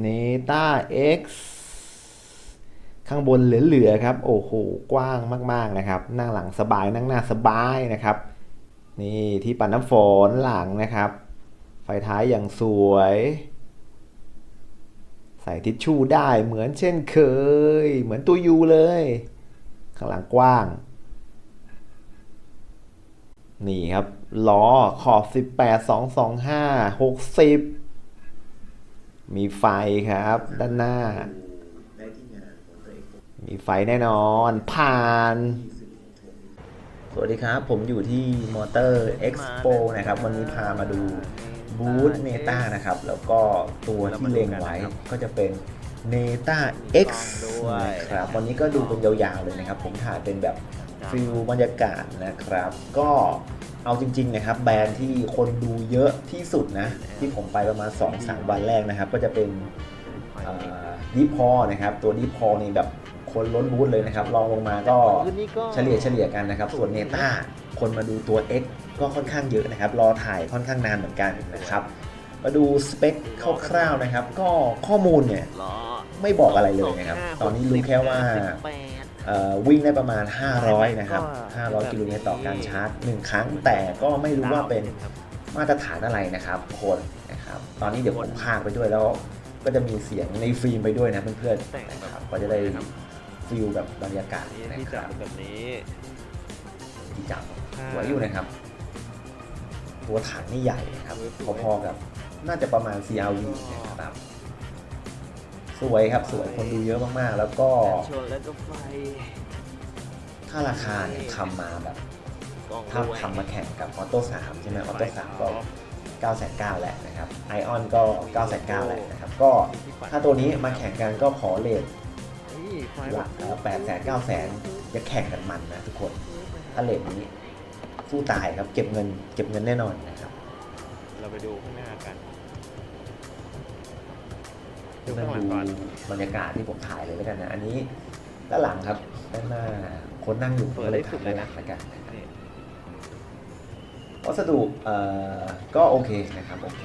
เนต้า X ข้างบนเหลือๆครับ โอ้โห กว้างมากๆนะครับ นั่งหลังสบาย นั่งหน้าสบายนะครับ นี่ที่ปัดน้ำฝนหลังนะครับ ไฟท้ายอย่างสวย ใส่ทิชชู่ได้เหมือนเช่นเคย เหมือนตัวยูเลย ข้างหลังกว้าง นี่ครับ ล้อขอบ 18 225 60 มีไฟครับด้านหน้า มีไฟแน่นอนผ่าน สวัสดีครับ ผมอยู่ที่มอเตอร์เอ็กซ์โปนะครับ วันนี้พามาดูบูธเนต้านะครับ แล้วก็ตัวที่เล็งไว้ก็จะเป็นเนต้า X นะครับ วันนี้ก็ดูเป็นยาวๆเลยนะครับ ผมถ่ายเป็นแบบฟิลบรรยากาศนะครับ ก็ เอาจริงๆนะครับแบรนด์ที่คนดูเยอะที่สุดนะ ที่ผมไปประมาณ 2-3 วันแรกนะครับ ก็จะเป็นดีพอนะครับ ตัวดีพอนี่แบบคนล้นบูธเลยนะครับลองลงมาก็เฉลี่ยเฉลี่ยกันนะครับ ส่วนเนต้าคนมาดูตัว X ก็ค่อนข้างเยอะนะครับ รอถ่ายค่อนข้างนานเหมือนกันนะครับ มาดูสเปคคร่าวๆนะครับ ก็ข้อมูลเนี่ยไม่บอกอะไรเลยนะครับ ตอนนี้รู้แค่ว่า วิ่งได้ประมาณ 500 นะครับ 500 กิโลเมตรต่อการชาร์จ 1 ครั้ง แต่ก็ไม่รู้ว่าเป็นมาตรฐานอะไรนะครับทุกคนนะครับ ตอนนี้เดี๋ยวผมพากไปด้วยแล้วก็จะมีเสียงในฟิล์มไปด้วยนะเพื่อนๆนะครับก็จะได้ฟิลแบบบรรยากาศนี่นะที่คจัรับบแบบนี้ที่จับสวยอยู่นะครับ ตัวถังนี่ใหญ่นะครับพอๆกับน่าจะประมาณ CRV นะครับ สวยครับสวยคนดูเยอะมากๆ แล้วก็ชนแล้วก็ไฟถ้าราคาเนี่ยทำมาแบบถ้าทำมาแข่งกับออโต้3ใช่ไหมออโต้3ก็9 9 0 0แหละนะครับไอออนก็ 9 9 0 0แหละนะครับก็ถ้าตัวนี้มาแข่งกันก็ขอเลทหลักแปดแสนเก้าแสนจะแข่งกันมันนะทุกคนถ้าเลทนี้สู้ตายครับเก็บเงินเก็บเงินแน่นอนนะครับ เราไปดูข้างหน้ากัน ดูมาข้างหลังก่อนดูบรรยากาศที่ผมถ่ายเลยแล้วกันนะ อันนี้ด้านหลังครับ ด้านหน้าคนนั่งอยู่ก็เลยถ่ายด้านหลังแล้วกันนะครับนี่วัสดุเอ่อก็โอเคนะครับโอเค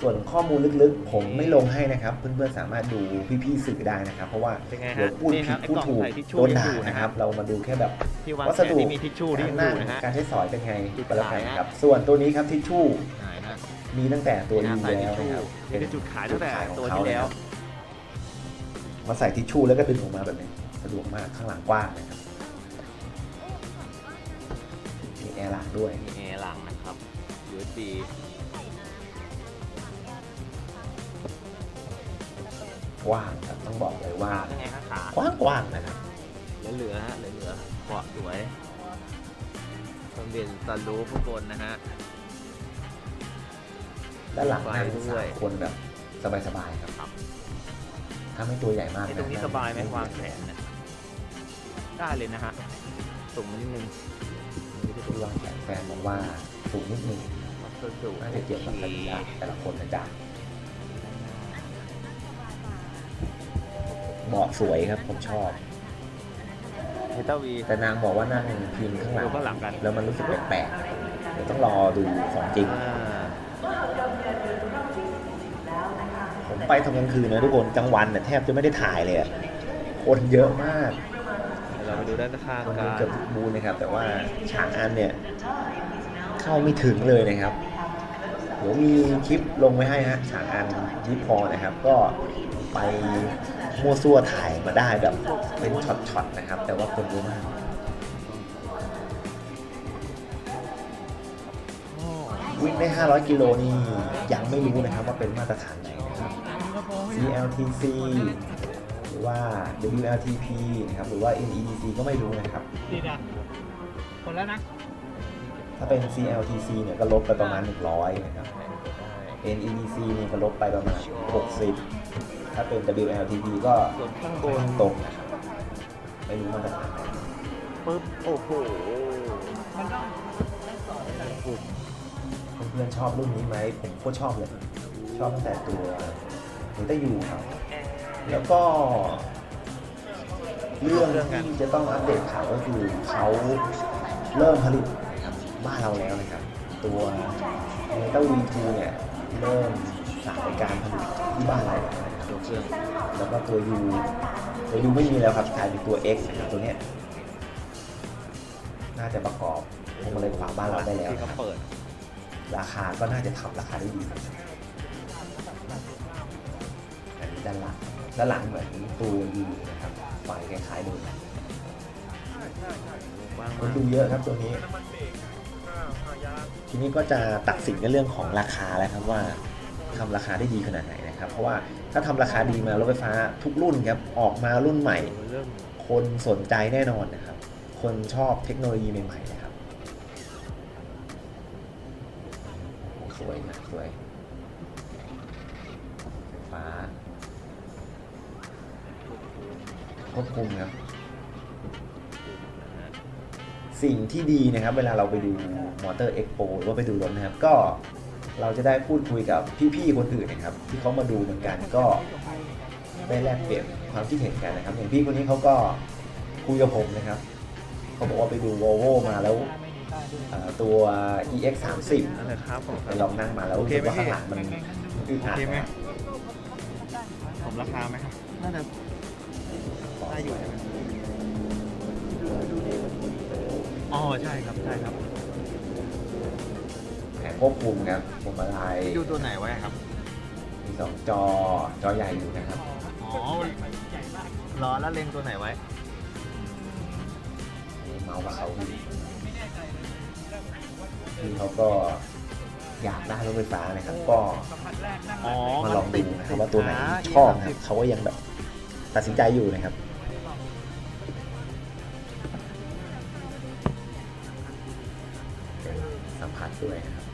ส่วนข้อมูลลึกๆ ผมไม่ลงให้นะครับ เพื่อนๆสามารถดูพี่ๆสื่อได้นะครับ เพราะว่าเป็นไงเดี๋ยฮะวพูดนี่ผิฮะดไอ้พูดกล่องถูกใส่ทิชชู่โดนยังด่าอยู่นะนะคครัรับ บ เรามาดูแค่แบบ ที่วางวัแขสนดุนี่มีทิชชู่ที่ยังอยู่นะฮะ การใช้สอยเป็นไงจุดก็แล้วกันขายฮะครับ ส่วนตัวนี้ครับทิชชู่ ไหนฮะ มีตั้งแต่ตัวนี่ยูฮะใส่ทิแล้ชวชู่นะครับนี่เป็นจุดขายตั้งแต่จุดขของตัวเขาที่แล้วนะครับมาใส่ทิชชู่แล้วก็ดึงออกมาแบบนี้สะดวกมากข้างหลังกว้างนะครับมีแอร์หลังด้วยมีแอร์หลังนะครับ USB กว้างครับต้องบอกเลยว่าเป็นไงฮะขากว้างกว้างๆนะครับเหลือๆฮะเหลือๆเบาะสวยเครื่องบินซันรูฟข้างบนนะฮะ ด้านหลังนั่งไฟด้สาวยมคนแบบสบายๆครับครับถ้าไม่ตัวใหญ่มากไอ้นะตรงนี้งสบายไหมวางแขนเนี่ยได้เลยนะฮะสูงนิดนึงนี่ก็ที่วางแขนแฟนบอกว่าสูงนิดนึงวัสดุน่าจะเกี่ยวกับสรีระแต่ละคนนะจ๊ะเบาะสวยครับผมชอบเฮต้าวีแต่นางบอกว่านั่งพิงข้างหลังดูข้างหลังกันแล้วมันรู้สึกแปลกๆนะครับเดี๋ยวต้องรอดูของจริง ไปทำกลางคืนนะทุกคนกลางวันเนี่ยแทบจะไม่ได้ถ่ายเลยอะคนเยอะมากเดี๋ยวเราไปดูด้านข้างคนกัดูนเกือบทุกบูธนะครับ แต่ว่าฉางอันเนี่ย เข้าไม่ถึงเลยนะครับเดี๋ยวมีคลิปลงไว้ให้ฮะฉางอันยิปพอนะครับ ก็ไปมั่วซั่วถ่ายมาได้แบบเป็นช็อตๆนะครับ แต่ว่าคนเยอะมาก วิ่งได้ 500 กิโลนี่ยังไม่รู้นะครับว่าเป็นมาตรฐานไหนนะครับ CLTC หรือว่า WLTP นะครับหรือว่า NEDC ก็ไม่รู้นะครับติดอะคนแล้วนะถ้าเป็น CLTC เนี่ยก็ลบไปประมาณ 100 นะครับ NEDC เนี่ยก็ลบไปประมาณ 60 ถ้าเป็น WLTP ก็ส่วนข้างบค่อนนข้างตรงนะครับไม่รู้มาตรฐานไหนปึ๊บโอ้โหมันต้องเพื่อนๆชอบรุ่นนี้ไหมผมโคตรชอบเลย ชอบตั้งแต่ตัว เนต้ายูครับ แล้วก็ เรื่องที่จะต้องอัปเดตข่าวก็คือเขาเริ่มผลิตนะครับบ้านเราแล้วนะครับ ตัวเนต้าวีทูเนี่ยเริ่มสายการผลิตที่บ้านเราแล้วนะครับตัวเครื่องแล้วก็ตัว U ตัว U ไม่มีแล้วครับกลายเป็นตัว X นะครับตัวเนี้ยน่าจะประกอบพวงมาลัยขวาบ้านเราได้แล้วที่นะเขาครับเปิด ราคาก็น่าจะทำราคาได้ดีอันนี้ ด้านหลังด้านหลังเหมือนตัว U นะครับไฟคล้ายๆเดิมว่างคมานกดูเยอะครับตัวนี้ ทีนี้ก็จะตัดสินในเรื่องของราคาแล้วครับว่าทำราคาได้ดีขนาดไหนนะครับ เพราะว่าถ้าทำราคาดีมารถไฟฟ้าทุกรุ่นครับออกมารุ่นใหม่เริ่มคนสนใจแน่นอนนะครับ คนชอบเทคโนโลยีใหม่ๆนะครับ ควบคุมครับนะฮะสิ่งที่ดีนะครับ เวลาเราไปดูมอเตอร์เอ็กโปหรือว่าไปดูรถนะครับ ก็เราจะได้พูดคุยกับพี่ๆคนอื่นนะครับ ที่เขามาดูเหมือนกันก็ได้แลกเปลี่ยนความคิดเห็นกันนะครับ อย่างพี่คนนี้เขาก็คุยกับผมนะครับเขาบอกว่าไปดู Volvo มาแล้วเอ่อตัว EX 3นั่นแหละครับผม0ลองนั่งมาแล้วโอรู้เคสึกไหมว่าข้างหลังมันอึดอัดโอเคไหมนะผมราคาไหมครับน่าจะ ได้อยู่ใช่ไหมอ๋อใช่ครับใช่ครับ แผงควบคุมครับพวงมาลัยดูตัวไหนไว้ครับ มีสองจอจอใหญ่อยู่นะครับ อ๋อล้อแล้วเล็งตัวไหนไว้ เมาส์กับเขาดีคือเขาก็อยากได้รถไฟฟ้านะครับ ก็อ๋อมาลองดูนะครับว่าตัวไหนนะชอบนะครับเขาก็ยังแบบตัดสินใจอยู่นะครับ สัมผัสด้วยนะครับ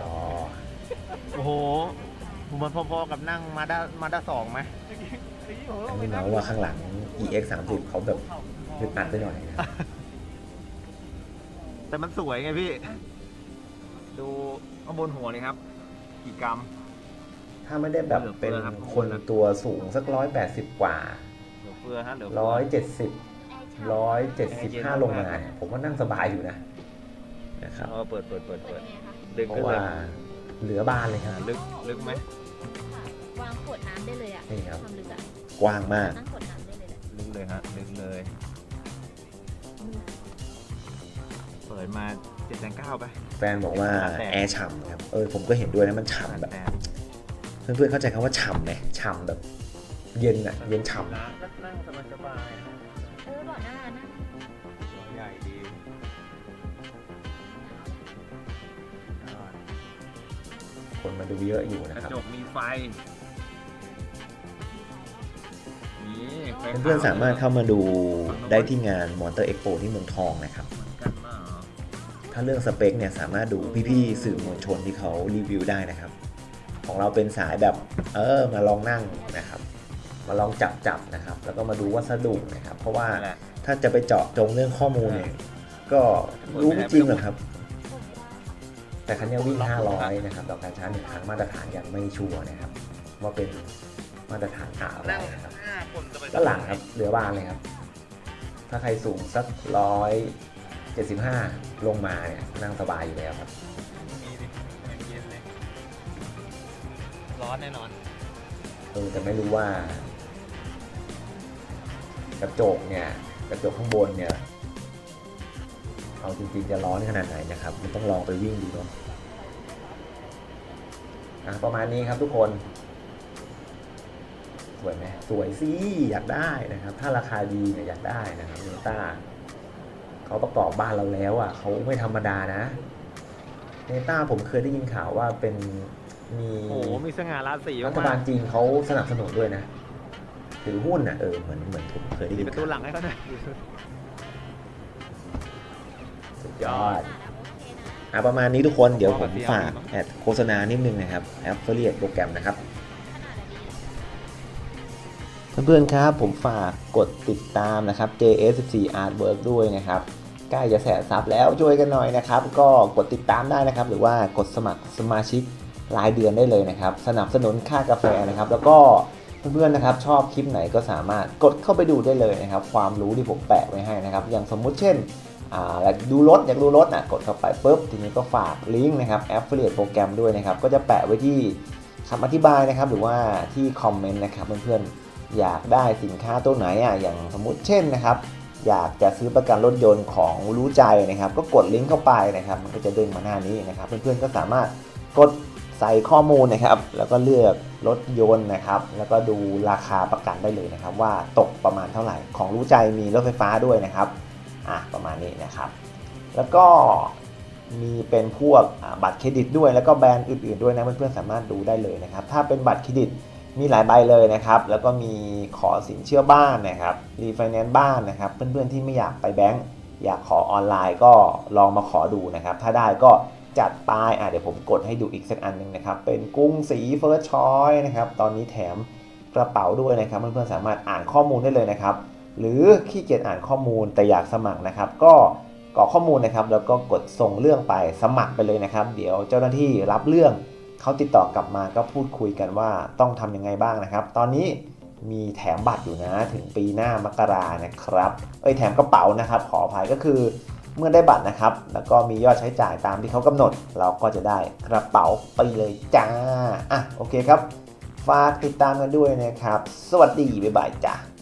รอโอ้โหมันพอๆกับนั่งมาด้ามาด้าสองไหมอันนี้เมาส์ว่าข้างหลัง EX 3 0เขาแบบอึดอัดไปหน่อยนะครับแต่มันสวยไงพี่ ดูข้างบนหัวเลยครับ กี่กรัม ถ้าไม่ได้แบบเป็นเหลือเฟือครับคนตัวสูงสักร้อยแปดสิบกว่าเหลือเฟือฮะเหลือเฟืร้อยเจ็ดสิบร้อยเจ็ดสิบห้าลงมาเนี่ยผมว่านั่งสบายอยู่นะ นะครับ เออเปิดเปิดเปิดเปิดดึงเพขึ้นราะเลว่ายเหลือบานเลยครับ ลึกลึกไหมวางขวดน้ำได้เลยอะนี่ครับความลึกอะกว้างมาก ตั้งขวดน้ำได้เลยแหละลึกเลยฮะลึกเลย เปิดมาเจ็ดแสนเก้าไป แฟนบอกว่าแต่แอร์ฉ่ำครับ เออผมก็เห็นด้วยนะมันฉ่ำแบบแต่เพื่อนๆเข้าใจคำว่าฉ่ำไหมฉ่ำแบบ เย็นอะเย็นฉ่ำ นั่งสบายสบายเมาดูเยอะอยู่กนะระครับ จกมีไฟนี่ไฟเพื่อนๆสามารถเข้ามาดูได้ที่งานมอเตอร์เอ็กโปที่เมืองทองนะครับ เหมือนกันมากถ้าเรื่องสเปคเนี่ยสามารถดูพี่ๆสื่อมวลชนที่เขารีวิวได้นะครับ ของเราเป็นสายแบบเออมาลองนั่งนะครับ มาลองจับจับๆนะครับ แล้วก็มาดูวัสดุนะครับ เพราะว่านั่นแหละ ถ้าจะไปเจาะจงเรื่องข้อมูลเนี่ยก็รู้ไม่จริงหรอกครับ แต่คันนี้วิ่ง 500 นะครับต่อการชาร์จหนึ่งครั้งมาตรฐานยังไม่ชัวร์นะครับ ว่าเป็นมาตรฐานอะไรนะครับด้านหลังครับเหลือบานเลยครับ ถ้าใครสูงสักร้อยเจ็ดสิบห้าลงมาเนี่ยนั่งสบายอยู่แล้วครับมีดิเย็นเลย ร้อนแน่นอนเออแต่ไม่รู้ว่ากระจกเนี่ยกระจกข้างบนเนี่ย เอาจริงๆจะร้อนขนาดไหนนะครับ มันต้องลองไปวิ่งดูเนาะอะประมาณนี้ครับทุกคน สวยไหมสวยสิอยากได้นะครับ ถ้าราคาดีเนี่ยอยากได้นะครับเนต้าเขาประกอบบ้านเราแล้วอะเขาไม่ธรรมดานะเนต้าผมเคยได้ยินข่าวว่าเป็นมีโอ้โหมีสง่าราศีรัฐมาบาลกจีนเขาสนับสนุนด้วยนะถือหุ้นอะเออเหมือนเหมือนผมเคยได้ๆยิมีนประตูหลังให้เขาหน่อยสุด ยอดอะประมาณนี้ทุกคนเดี๋ยวผมฝากแอดโฆษณานิดนึงนะครับ Affiliate โปรแกรมนะครับเพื่อนๆครับผมฝากกดติดตามนะครับ JS14 Artwork ด้วยนะครับใกล้จะแสนซับแล้วช่วยกันหน่อยนะครับ ก็กดติดตามได้นะครับ หรือว่ากดสมัครสมาชิกรายเดือนได้เลยนะครับ สนับสนุนค่ากาแฟนะครับ แล้วก็เพื่อนๆนะครับ ชอบคลิปไหนก็สามารถกดเข้าไปดูได้เลยนะครับ ความรู้ที่ผมแปะไว้ให้นะครับ อย่างสมมุติเช่น อยากดูรถอยากดูรถนะกดเข้าไปปุ๊บทีนี้ก็ฝากลิงก์นะครับ Affiliate โปรแกรมด้วยนะครับ ก็จะแปะไว้ที่คำอธิบายนะครับ หรือว่าที่คอมเมนต์นะครับเพื่อนๆอยากได้สินค้าตัวไหนอะอย่างสมมุติเช่นนะครับ อยากจะซื้อประกันรถยนต์ของรู้ใจนะครับ ก็กดลิงก์เข้าไปนะครับ มันก็จะเด้งมาหน้านี้นะครับ เพื่อนๆก็สามารถกดใส่ข้อมูลนะครับ แล้วก็เลือกรถยนต์นะครับ แล้วก็ดูราคาประกันได้เลยนะครับ ว่าตกประมาณเท่าไหร่ของรู้ใจมีรถไฟฟ้าด้วยนะครับ อะประมาณนี้นะครับ แล้วก็มีเป็นพวกบัตรเครดิตด้วยแล้วก็แบรนด์อื่น ๆด้วยนะเพื่อนๆสามารถดูได้เลยนะครับ ถ้าเป็นบัตรเครดิตมีหลายใบเลยนะครับ แล้วก็มีขอสินเชื่อบ้านนะครับรีไฟแนนซ์บ้านนะครับ เพื่อนๆที่ไม่อยากไปแบงก์อยากขอออนไลน์ก็ลองมาขอดูนะครับ ถ้าได้ก็จัดไปอะเดี๋ยวผมกดให้ดูอีกสักอันหนึงนะครับ เป็นกุ้งสีเฟิร์สชอยนะครับ ตอนนี้แถมกระเป๋าด้วยนะครับ เพื่อนๆสามารถอ่านข้อมูลได้เลยนะครับ หรือขี้เกียจอ่านข้อมูลแต่อยากสมัครนะครับ ก็กรอกข้อมูลนะครับแล้วก็กดส่งเรื่องไปสมัครไปเลยนะครับ เดี๋ยวเจ้าหน้าที่รับเรื่องเขาติดต่อกลับมาก็พูดคุยกันว่าต้องทำยังไงบ้างนะครับ ตอนนี้มีแถมบัตรอยู่นะถึงปีหน้ามกรานะครับเอ้ยแถมกระเป๋านะครับ ขออภัยก็คือเมื่อได้บัตรนะครับ แล้วก็มียอดใช้จ่ายตามที่เขากำหนด เราก็จะได้กระเป๋าไปเลยจ้าอะโอเคครับ ฝากติดตามกันด้วยนะครับ สวัสดีบ๊ายบายจ้า